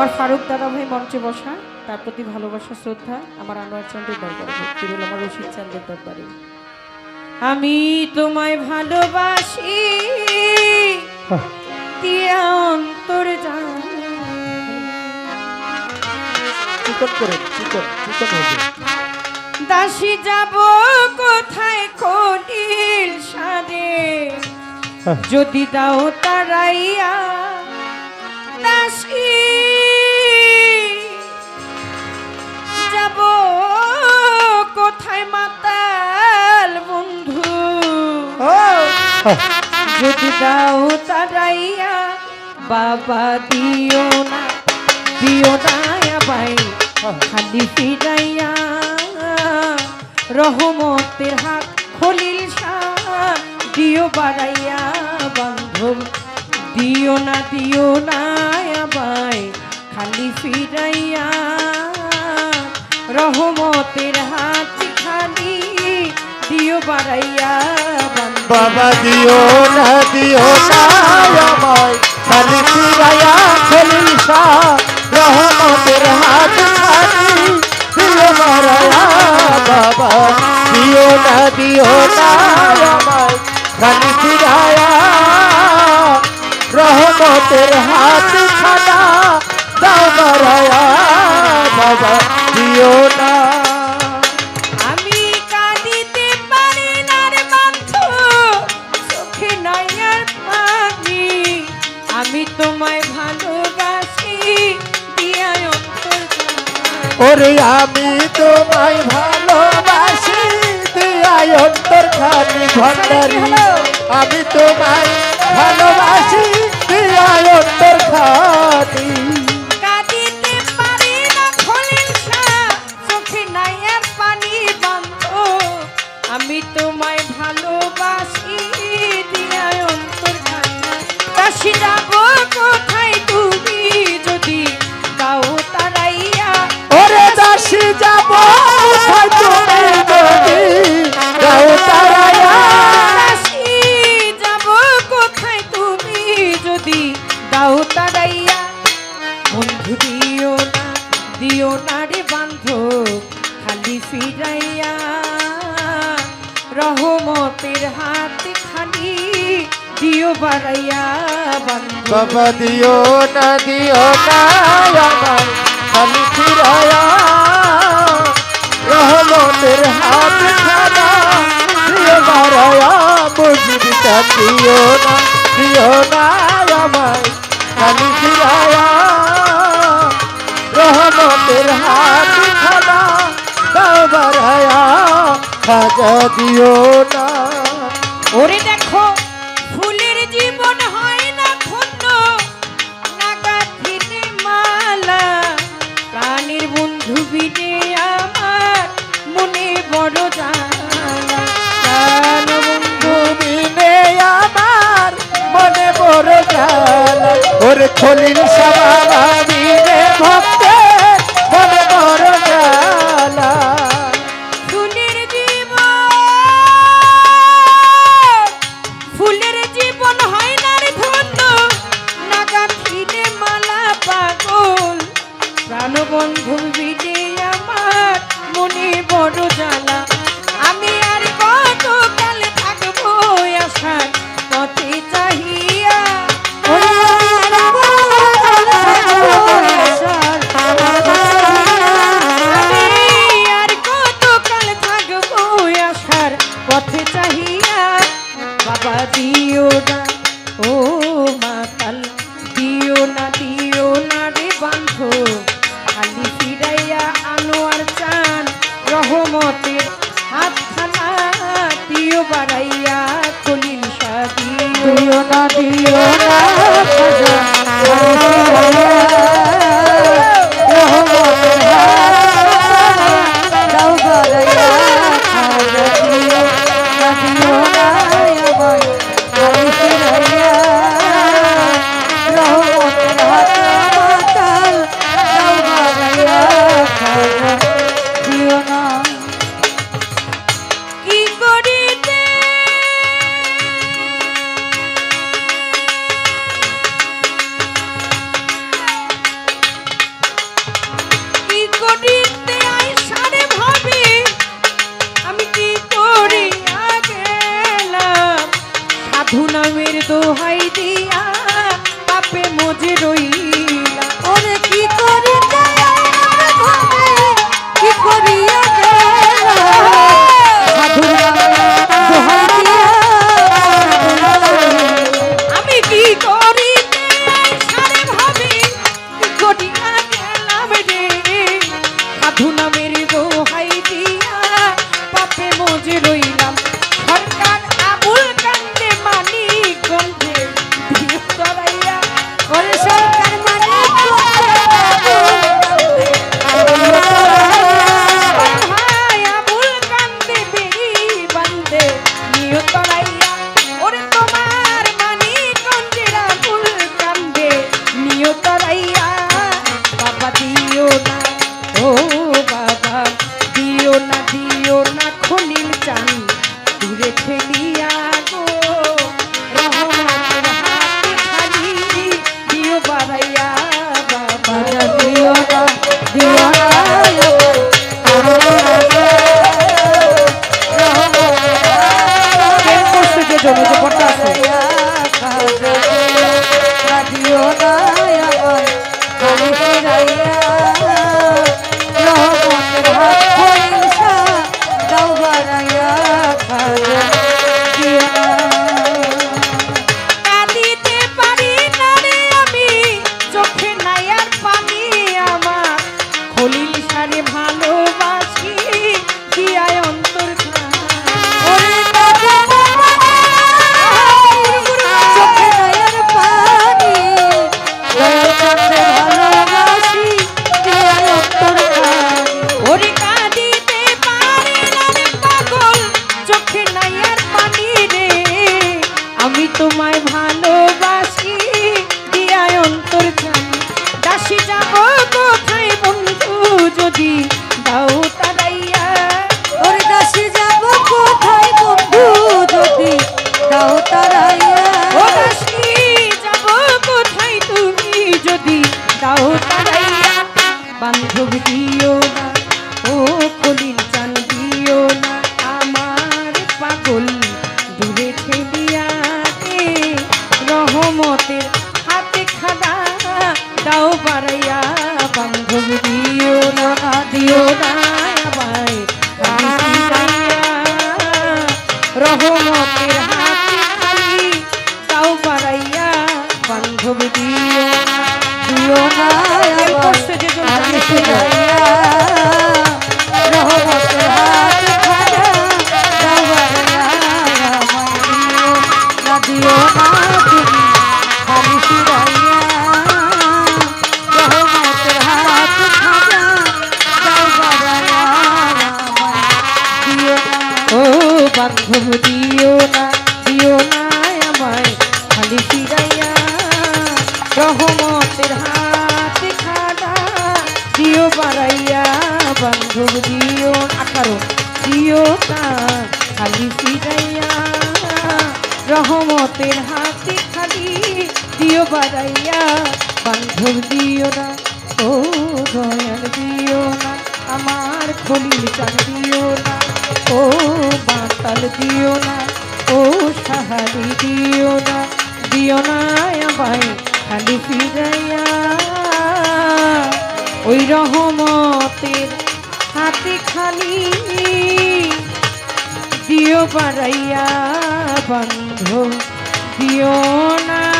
আমার ফারুক দাদা ভাই মঞ্চে বসা তার প্রতি ভালোবাসা শ্রদ্ধা আমার আনোয়ার চান্দের দরবারে ভক্তি রইল আমার রশিদ চান্দের দরবারে। আমি তোমায় ভালোবাসি আহ, দিয়া অন্তর দাসী যাব কোথায় কলিল সাদে যদি দাও তারাইয়া দাসী মাতাল বন্ধু। যদি দাও তারাইয়া বাবা দিও না দিও না ভাই, খালি ফিরাইয়া। রহমতের হাত, খলিল শাহ দিও বাড়াইয়া বান্ধব। দিও না দিও না ভাই, খালি ফিরাইয়া। রহমতের হাত খালি দিও বাড়াইয়া বাবা দিও না দিও না, আমায়। খালি ফিরাইয়া শাহ রহমতের হাত খালি দিও মারায়া বাবা। দিও না দিও না, আমায়। খালি ফিরাইয়া রহমতের হাত খানা দাও বাবা। ভণ্ডারি আমি তোমায় ভালোবাসি অন্তর খানি দাও তারাইয়া। বন্ধু দিও না দিও না রে বান্ধব, খালি ফিরাইয়া। রহমতের হাত খালি দিও বাড়াইয়া বাবা, দিও না দিও না, আমার খালি ফিরায়া রহমতের হাত খানা দিও মারায়া বুঝবিটা দিও না দিও না আমায় খালি ফিরায়া রহমতের হাত খানা দাও খাজা দিও না। ওরে দেখো ওরে খলিল সাবাবা জ্বালা। ফুলের জীবন ফুলের জীবন হয় না রে মালা পাগল। প্রাণবন্ধু বিনে আমার, মনে বড় জ্বালা। নামের দোহাই দিয়া পাপে মজে রইলাম। বান্ধব দিও না দিও না আমায়। খালি ফিরাইয়া রহমতের হাত খানা দিও বাড়াইয়া বান্ধব দিও আঠারো দিও না। খালি ফিরাইয়া রহমতের হাতে খালি দিও বাড়াইয়া বান্ধব দিও না। ও দয়াল দিও না, আমার খলিল চান না। ও বাতাল দিও না, ও সাহারি দিও না দিও না আমায় খালি ফিরাইয়া। ওই রহমতের হাতে খালি দিও বাড়াইয়া বন্ধ, দিও না